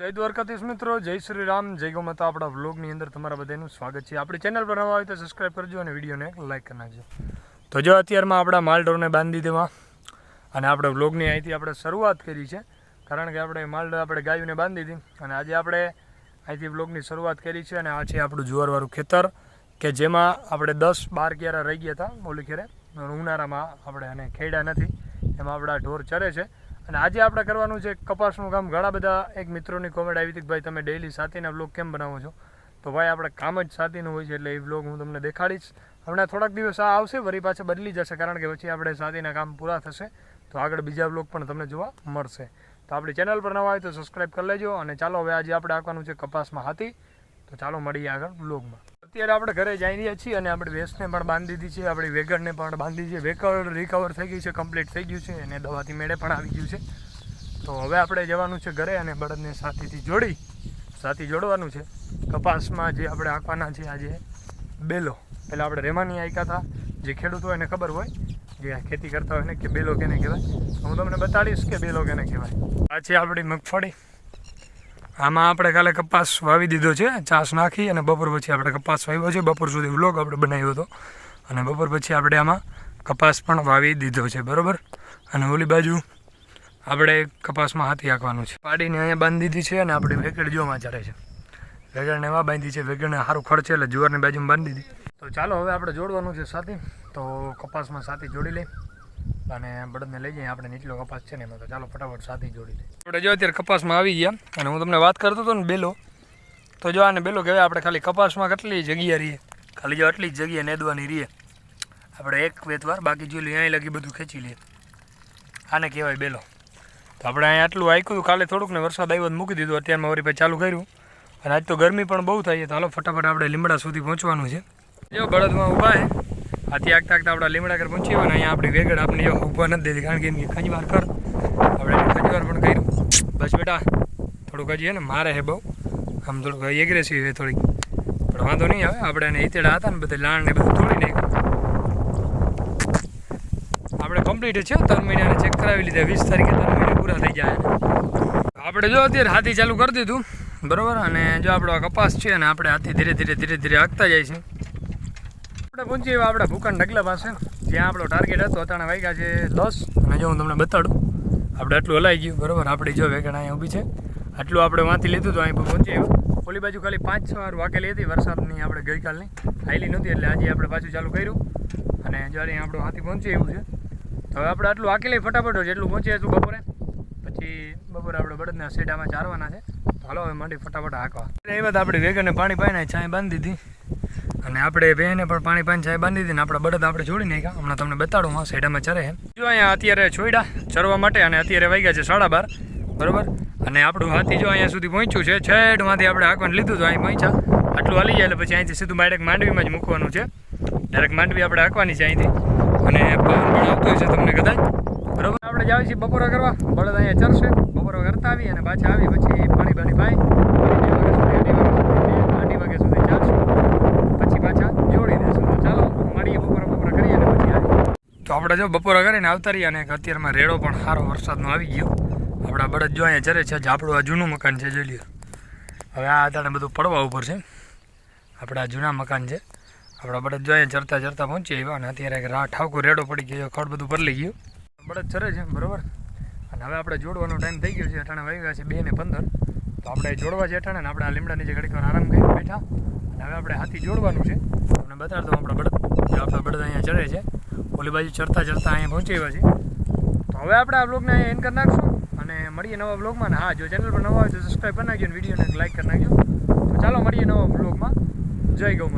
જય દ્વારકાધીશ મિત્રો, જય શ્રી રામ જય ગોમાતા આપણા વ્લોગની અંદર તમારા બધાનું સ્વાગત છે. આપણી ચેનલ પર નવા હોય તો સબસ્ક્રાઈબ કરજો અને વિડીયોને લાઇક કરી તો જો અત્યારમાં આપણા માલઢોરને બાંધી દેવા અને આપણે વ્લોગની અહીંથી આપણે શરૂઆત કરી છે, કારણ કે આપણે માલઢોર આપણે ગાયોને બાંધી દીધી અને આજે આપણે અહીંથી વ્લોગની શરૂઆત કરી છે અને આ છે આપણું જુવારવાળું ખેતર, કે જેમાં આપણે દસ બાર ક્યારા રહી ગયા હતા ઓલી ખેરે. ઉનાળામાં આપણે અને ખેડા નથી. એમાં આપણા ઢોર ચરે છે. અને આજે આપણે કરવાનું છે કપાસનું કામ. ઘણા બધા એક મિત્રોની કોમેન્ટ આવી હતી કે ભાઈ, તમે ડેઈલી સાથીના બ્લોગ કેમ બનાવો છો? તો ભાઈ, આપણે કામ જ સાથીનું હોય છે એટલે એ બ્લોગ હું તમને દેખાડીશ. હમણાં થોડાક દિવસ આ આવશે વળી પાછા બદલી જશે, કારણ કે પછી આપણે સાથીના કામ પૂરા થશે. તો આગળ બીજા બ્લોગ પણ તમને જોવા મળશે. તો આપણી ચેનલ પર નવા હોય તો સબસ્ક્રાઈબ કરી લેજો. અને ચાલો, હવે આજે આપણે આંકવાનું છે કપાસમાં હાથી. તો ચાલો, મળીએ આગળ બ્લોગમાં અત્યારે આપણે ઘરે જઈ રહ્યા છીએ અને આપણે ભેંસને પણ બાંધી દીધી છે, આપણી વેગણને પણ બાંધી છે. વેકળ રિકવર થઈ ગઈ છે કમ્પ્લીટ થઈ ગયું છે અને દવાથી મેળે પણ આવી ગયું છે. તો હવે આપણે જવાનું છે ઘરે અને બળદને સાથીથી જોડી, સાથી જોડવાનું છે. કપાસમાં જે આપણે આંકવાના છે આજે બેલો. પહેલાં આપણે રેમાની આંક્યા હતા, જે ખેડૂત હોય એને ખબર હોય, જે ખેતી કરતા હોય ને કે બેલો કેને કહેવાય. હું તમને બતાડીશ કે બેલો કેને કહેવાય. આ છે આપણી મગફળી. આમાં આપણે કાલે કપાસ વાવી દીધો છે, ચાસ નાખી અને બપોર પછી આપણે કપાસ વાવ્યો છે. બપોર સુધી વ્લોગ આપણે બનાવ્યો હતો. અને બપોર પછી આપણે આમાં કપાસ પણ વાવી દીધો છે, બરાબર? અને ઓલી બાજુ આપણે કપાસમાં હાથી આંકવાનું છે. પાડીને અહીંયા બાંધી દીધી છે અને આપણી વેગડ જોવામાં ચાલે છે. વેગડને એવા બાંધી છે વેગડને સારું ખર્ચે એટલે જુવારની બાજુમાં બાંધી દીધી. તો ચાલો હવે આપણે જોડવાનું છે સાથી. તો કપાસમાં સાથી જોડી લઈ. અને બળદને લઈ જઈએ આપણે નીચલો કપાસ છે ને એમાં તો ચાલો ફટાફટ સાથી જોડી દઈએ આપણે જો અત્યારે કપાસમાં આવી ગયા, અને હું તમને વાત કરતો હતો ને બેલો, તો જો આને બેલો કહેવાય, આપણે ખાલી કપાસમાં કેટલી જગ્યા રહીએ? ખાલી જો આટલી જ જગ્યા નેદવાની રહીએ. આપણે એક વેતવાર બાકી જોઈ લઈએ, અહીં લગી બધું ખેંચી લઈએ. આને કહેવાય બેલો. તો આપણે અહીંયા આટલું આખ્યું હતું કાલે થોડુંક ને વરસાદ આવ્યો મૂકી દીધું, અત્યારમાં વરી ભાઈ ચાલુ કર્યું. અને આજ તો ગરમી પણ બહુ થાય છે. તો હાલો, ફટાફટ આપણે લીમડા સુધી પહોંચવાનું છે. જો બળદમાં ઊભા છે. આથી આગતા આગતા આપણે લીમડા કર પહોંચી અને અહીંયા આપણી વેગડ આપણે ઊભા નથી દેતી કારણ કે એમની ખંજવાર કર આપણે ખંજવાર પણ કર્યું. બસ બેટા, થોડુંક હજી ને મારે છે બહુ. આમ થોડુંક એગ્રેસિવ છે થોડીક. પણ વાંધો નહીં આવે, આપણે એને ઈતેડા હતા ને બધા લાણ ને બધું તોડી નાખ્યું. આપણે કમ્પ્લીટ છે ત્રણ મહિનાને ચેક કરાવી લીધા, વીસ તારીખે ત્રણ મહિના પૂરા થઈ જાય આપણે જો અત્યારે હાથી ચાલુ કરી દીધું, બરાબર? અને જો આપણો કપાસ છે અને આપણે હાથી ધીરે ધીરે ધીરે ધીરે આગતા જાય છે. આપણે પહોંચી એવા આપણા ભૂકાન ઢગલા પાસે. જ્યાં આપણો ટાર્ગેટ હતો અત્યારે વાગ્યા છે દસ. અને જો હું તમને બતાડું, આપણે આટલું હલાઈ ગયું, બરાબર? આપણી જો વેગણ અહીંયા ઊભી છે. આટલું આપણે વાંચી લીધું તો અહીં પહોંચી એવા. ઓલી બાજુ ખાલી પાંચ છ વાર વાકેલી હતી, વરસાદની આપણે ગઈકાલની. આવેલી નહોતી એટલે આજે આપણે પાછું ચાલુ કર્યું. અને જ્યારે આપણો હાથી પહોંચી એવું છે. તો હવે આપણે આટલું વાકેલી ફટાફટ જેટલું પહોંચીએ એટલું બપોરે. પછી બપોરે આપણે બળદના સેડામાં ચારવાના છે. હાલો, હવે માંડી ફટાફટ હાંકવા. એ વાત આપણે વેગને પાણી પાઈને છાંય બાંધી દીધી. અને આપણે બેને પણ પાણી પાણી ચાય બાંધી દીધી ને આપણા બળદ આપણે જોડી નાખ્યા. હમણાં તમને બતાડું હા શેડામાં ચરે જો અહીંયા અત્યારે છોડ્યા ચરવા માટે અને અત્યારે વાગ્યા છે સાડા બાર, બરોબર? અને આપણું હાથી જો અહીંયા સુધી પહોંચ્યું છે, છેડમાંથી આપણે હાંકવાનું લીધું તો અહીં પહોંચ્યા. આટલું હાલી જાય એટલે પછી અહીંથી સીધું ડાયરેક્ટ માંડવીમાં જ મૂકવાનું છે. ડાયરેક્ટ માંડવી આપણે હાંકવાની છે અહીંથી. અને પવન પણ આવતો છે તમને કદાચ. બરોબર? આપણે જાવ છીએ બપોરા કરવા. બળદ અહીંયા ચરશે, બપોરા કરતા આવી અને પાછા આવી પછી પાણી બાણી પાઈ અઢી વાગ્યા સુધી અઢી વાગ્યા સુધી ચાલશું પછી પાછા જોડી દેશું તો ચાલો મળીએ બપોરા બપોરા કરીએ અને પછી આવી તો આપણે જો બપોરા કરીને આવતા રહીએ અને અત્યારમાં રેડો પણ સારો વરસાદનો આવી ગયો. આપણા બળદ જો અહીંયા ચરે છે, આપણું આ જૂનું મકાન છે, જોઈ લ્યો. હવે આ અત્યારે બધું પડવા ઉપર છે. આપણા જૂના મકાન છે. આપણા બળદ જો અહીંયા ચરતા ચરતા પહોંચી આવ્યા અને અત્યારે રા ઠાકુર રેડો પડી ગયો, ખડ બધું બદલી ગયું. બળદ ચરે છે, બરોબર? અને હવે આપણે જોડવાનો ટાઈમ થઈ ગયો છે અટાણે વાગ્યા છે, બે ને પંદર. તો આપણે જોડવા છે અટાણે ને, આપણે આ લીમડા નીચે ઘડીક આરામ કરી બેઠા. અને હવે આપણે હાથી જોડવાનું છે. તમને બતાડતો આપણા બળદ આપણા બળદ અહીંયા ચડે છે. ઓલી બાજુ ચડતા ચડતા અહીંયા પહોંચી ગયા છે. તો હવે આપણે આ બ્લોગને એન્ડ કરી નાખશું અને મળીએ નવા બ્લોગમાં ને હા, જો ચેનલ પર નવા હોય તો સબસ્ક્રાઈબ કરી નાખજો અને વિડીયોને લાઈક કરી નાખજો. તો ચાલો મળીએ નવા બ્લોગમાં જય ગૌ